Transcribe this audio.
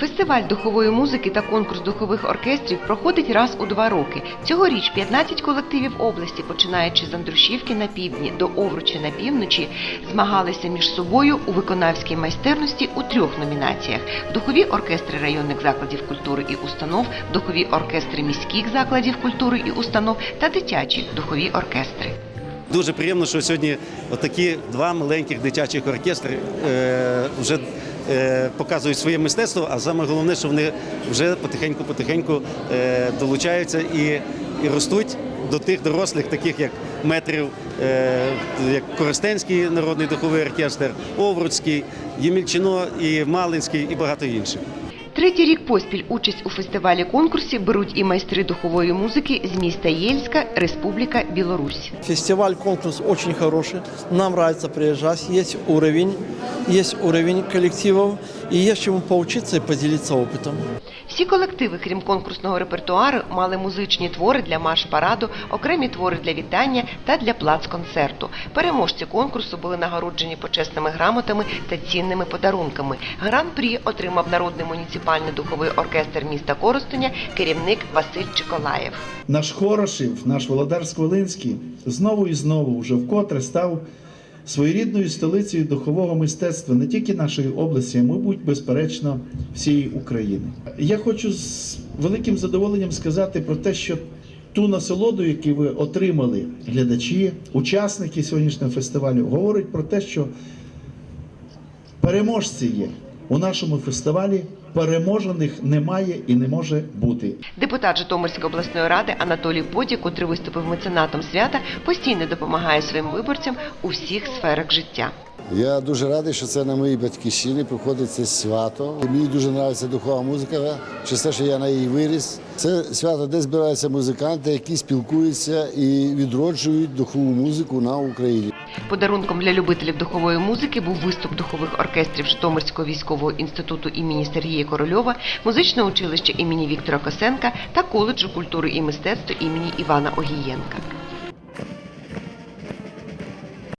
Фестиваль духової музики та конкурс духових оркестрів проходить раз у два роки. Цьогоріч 15 колективів області, починаючи з Андрушівки на півдні до Овручі на півночі, змагалися між собою у виконавській майстерності у трьох номінаціях: духові оркестри районних закладів культури і установ, духові оркестри міських закладів культури і установ та дитячі духові оркестри. Дуже приємно, що сьогодні отакі два маленьких дитячих оркестри е, вже показують своє мистецтво, а саме головне, що вони вже потихеньку-потихеньку е, долучаються і, і ростуть до тих дорослих, таких як метрів, е, як Коростенський народний духовий оркестр, Овруцький, Ємільчино і Малинський і багато інших. Третій рік поспіль участь у фестивалі конкурсі беруть і майстри духової музики з міста Єльська, Республіка Білорусь. Фестиваль, конкурс очень хороший. Нам нравится приезжать. Есть уровень, есть уровень коллективов. И есть чему поучиться и поделиться опытом. Всі колективи, крім конкурсного репертуару, мали музичні твори для марш-параду, окремі твори для вітання та для плац-концерту. Переможці конкурсу були нагороджені почесними грамотами та цінними подарунками. Гран-прі отримав народний муніципальний духовий оркестр міста Коростеня керівник Василь Чиколаєв. Наш Хорошів, наш Володар Скволинський знову і знову вже вкотре став своєрідною столицею духового мистецтва не тільки нашої області, а мабуть, безперечно, всієї України. Я хочу з великим задоволенням сказати про те, що ту насолоду, яку ви отримали, глядачі, учасники сьогоднішнього фестивалю, говорить про те, що переможці є у нашому фестивалі. Переможених немає і не може бути. Депутат Житомирської обласної ради Анатолій Поді, котрий виступив меценатом свята, постійно допомагає своїм виборцям у всіх сферах життя. Я дуже радий, що це на моїй батьківщині проходить це свято. Мені дуже подобається духова музика, через те, що я на її виріс. Це свято, де збираються музиканти, які спілкуються і відроджують духову музику на Україні. Подарунком для любителів духової музики був виступ духових оркестрів Житомирського військового інституту імені Сергія Корольова, музичне училище імені Віктора Косенка та коледжу культури і мистецтва імені Івана Огієнка.